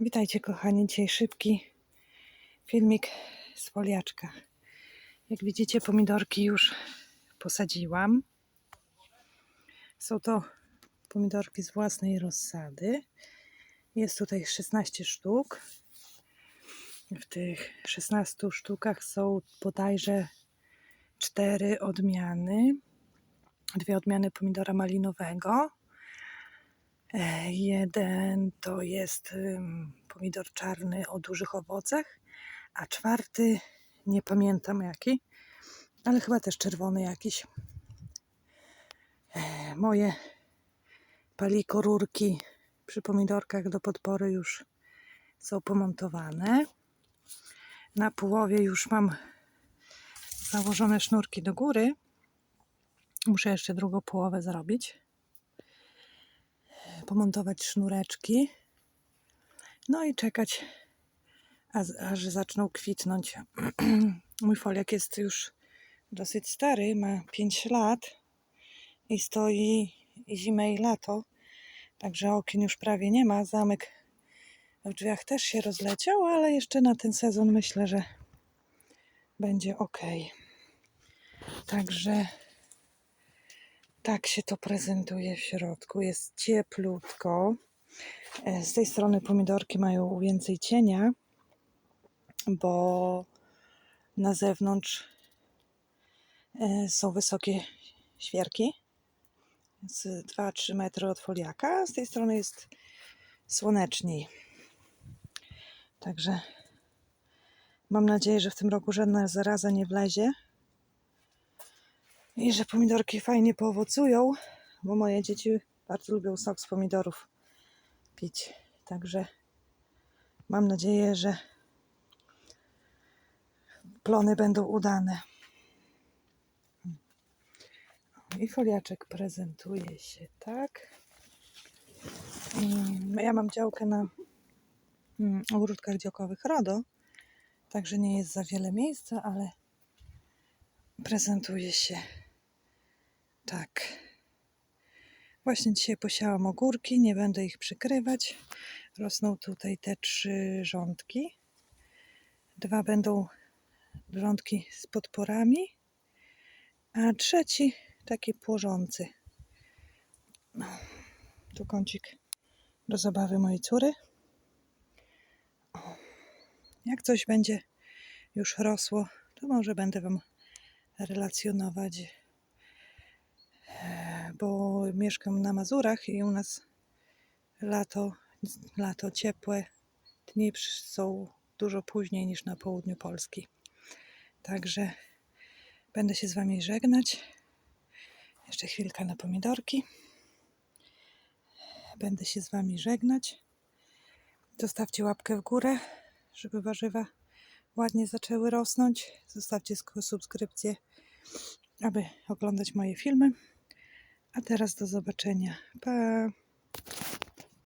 Witajcie kochani, dzisiaj szybki filmik z foliaczka. Jak widzicie pomidorki już posadziłam. Są to pomidorki z własnej rozsady. Jest tutaj 16 sztuk. W tych 16 sztukach są bodajże cztery odmiany. Dwie odmiany pomidora malinowego. E, Jeden to jest pomidor czarny o dużych owocach, a czwarty nie pamiętam jaki, ale chyba też czerwony jakiś. E, Moje paliko rurki przy pomidorkach do podpory już są pomontowane. Na połowie już mam założone sznurki do góry. Muszę jeszcze drugą połowę zrobić pomontować sznureczki. No i czekać, aż, zaczną kwitnąć. Mój foliak jest już dosyć stary, ma 5 lat i stoi zimę i lato. Także okien już prawie nie ma. Zamek w drzwiach też się rozleciał, ale jeszcze na ten sezon myślę, że będzie ok. Także tak się to prezentuje w środku. Jest cieplutko. E, Z tej strony pomidorki mają więcej cienia, bo na zewnątrz e, są wysokie świerki z 2-3 metry od foliaka. Z tej strony jest słoneczniej. Także mam nadzieję, że w tym roku żadna zaraza nie wlezie i że pomidorki fajnie poowocują, bo moje dzieci bardzo lubią sok z pomidorów pić. Także mam nadzieję, że plony będą udane. I foliaczek prezentuje się tak. Mm, Ja mam działkę na mm, ogródkach działkowych RODO, także nie jest za wiele miejsca, ale prezentuje się tak. Właśnie dzisiaj posiałam ogórki, nie będę ich przykrywać. Rosną tutaj te trzy rządki. Dwa będą rządki z podporami, a trzeci taki płożący. No, tu kącik do zabawy mojej córy. O, Jak coś będzie już rosło, to może będę Wam relacjonować bo mieszkam na Mazurach i u nas lato, lato ciepłe, dni są dużo później niż na południu Polski. Także będę się z Wami żegnać. Jeszcze chwilkę na pomidorki. Będę się z Wami żegnać. Zostawcie łapkę w górę, żeby warzywa ładnie zaczęły rosnąć. Zostawcie sk- subskrypcję, aby oglądać moje filmy. A teraz do zobaczenia. Pa!